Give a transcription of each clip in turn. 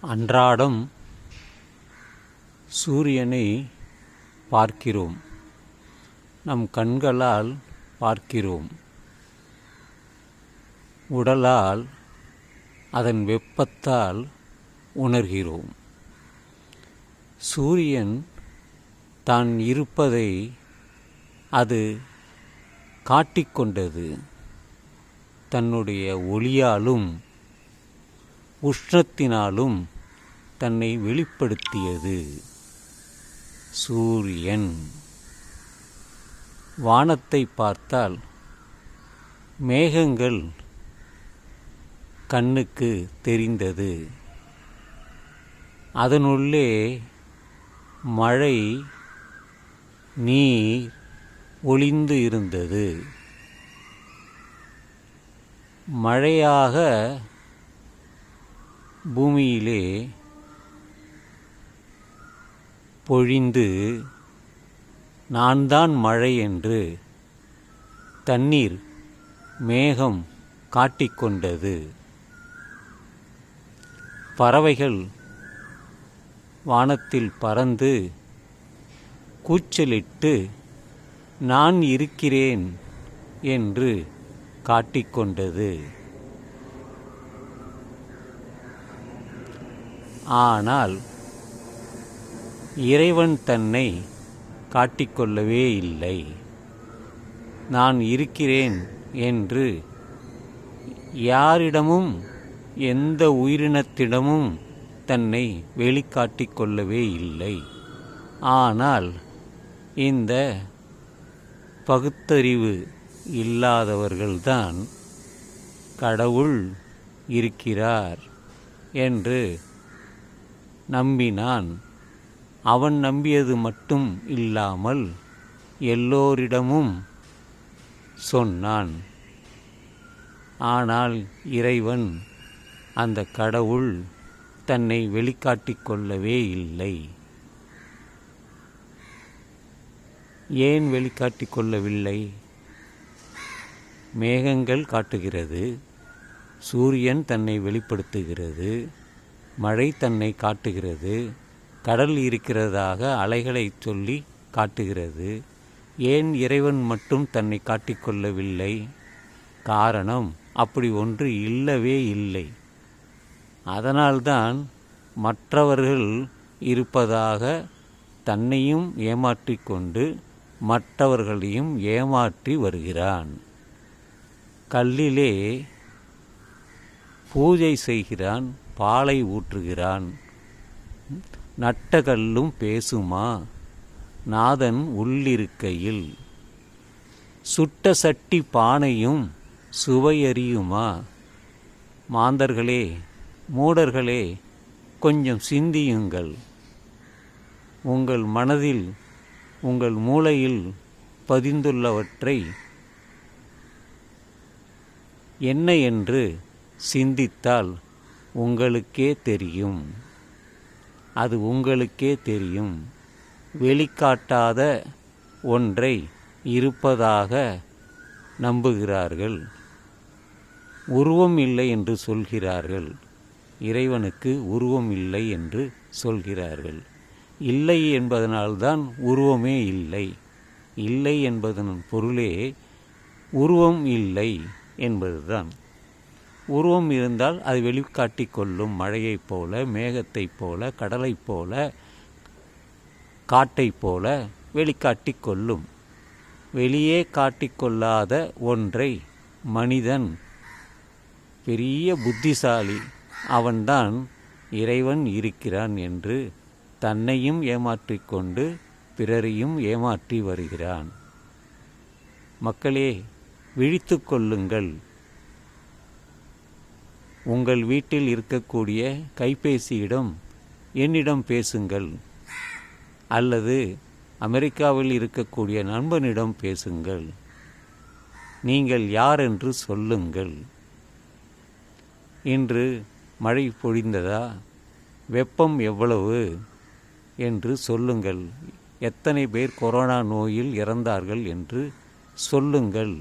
அன்றாடம் சூரியனை பார்க்கிறோம். நம் கண்களால் பார்க்கிறோம். உடலால் அதன் வெப்பத்தால் உணர்கிறோம். சூரியன் தான் இருப்பதை அது காட்டிக்கொண்டது. தன்னுடைய ஒளியாலும் உஷ்ணத்தினாலும் தன்னை வெளிப்படுத்தியது. சூரியன். வானத்தை பார்த்தால் மேகங்கள் கண்ணுக்கு தெரிந்தது. அதனுள்ளே மழை நீர் ஒளிந்து இருந்தது. மழையாக பூமியிலே பொழிந்து நான் தான் மழை என்று தண்ணீர் மேகம் காட்டிக்கொண்டது. பறவைகள் வானத்தில் பறந்து கூச்சலிட்டு நான் இருக்கிறேன் என்று காட்டிக்கொண்டது. ஆனால் இறைவன் தன்னை காட்டிக்கொள்ளவே இல்லை. நான் இருக்கிறேன் என்று யாரிடமும் எந்த உயிரினத்திடமும் தன்னை வெளிக்காட்டிக் கொள்ளவே இல்லை. ஆனால் இந்த பகுத்தறிவு இல்லாதவர்கள்தான் கடவுள் இருக்கிறார் என்று நம்பினான். அவன் நம்பியது மட்டும் இல்லாமல் எல்லோரிடமும் சொன்னான். ஆனால் இறைவன் அந்த கடவுள் தன்னை வெளிக்காட்டிக் கொள்ளவே இல்லை. ஏன் வெளிக்காட்டிக் கொள்ளவில்லை? மேகங்கள் காட்டுகிறது சூரியன் தன்னை வெளிப்படுத்துகிறது மழை தன்னை காட்டுகிறது கடல் இருக்கிறதாக அலைகளை சொல்லி காட்டுகிறது. ஏன் இறைவன் மட்டும் தன்னை காட்டிக்கொள்ளவில்லை காரணம் அப்படி ஒன்று இல்லவே இல்லை. அதனால்தான் மற்றவர்கள் இருப்பதாக தன்னையும் ஏமாற்றிக்கொண்டு மற்றவர்களையும் ஏமாற்றி வருகிறான். கல்லிலே பூஜை செய்கிறான். பாலை ஊற்றுகிறான். நட்ட கல்லும் பேசுமா? நாதன் உள்ளிருக்கையில். சுட்ட சட்டி பானையும் சுவையறியுமா? மாந்தர்களே மூடர்களே கொஞ்சம் சிந்தியுங்கள். உங்கள் மனதில் உங்கள் மூளையில் பதிந்துள்ளவற்றை என்ன என்று சிந்தித்தால் உங்களுக்கே தெரியும். அது உங்களுக்கே தெரியும். வெளிக்காட்டாத ஒன்றை இருப்பதாக நம்புகிறார்கள். உருவம் இல்லை என்று சொல்கிறார்கள். இறைவனுக்கு உருவம் இல்லை என்று சொல்கிறார்கள். இல்லை என்பதனால்தான் உருவமே இல்லை. இல்லை என்பதன் பொருளே உருவம் இல்லை என்பதுதான். உருவம் இருந்தால் அது வெளிக்காட்டிக் கொள்ளும் மழையைப் போல மேகத்தைப் போல கடலைப் போல காட்டைப் போல வெளிக்காட்டிக் கொள்ளும் வெளியே காட்டிக்கொள்ளாத ஒன்றை மனிதன் பெரிய புத்திசாலி அவன்தான் இறைவன் இருக்கிறான் என்று தன்னையும் ஏமாற்றிக்கொண்டு பிறரையும் ஏமாற்றி வருகிறான். மக்களே விழித்து கொள்ளுங்கள். உங்கள் வீட்டில் இருக்கக்கூடிய கைபேசியிடம் என்னிடம் பேசுங்கள். அல்லது அமெரிக்காவில் இருக்கக்கூடிய நண்பனிடம் பேசுங்கள். நீங்கள் யார் என்று சொல்லுங்கள். இன்று மழை பொழிந்ததா? வெப்பம் எவ்வளவு? என்று சொல்லுங்கள். எத்தனை பேர் கொரோனா நோயில் இறந்தார்கள் என்று சொல்லுங்கள்.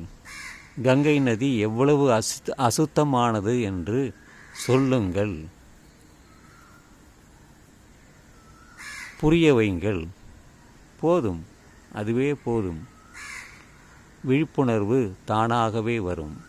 கங்கை நதி எவ்வளவு அசு அசுத்தமானது என்று சொல்லுங்கள். புரிய வைங்கள். போதும். அதுவே போதும். விழிப்புணர்வு தானாகவே வரும்.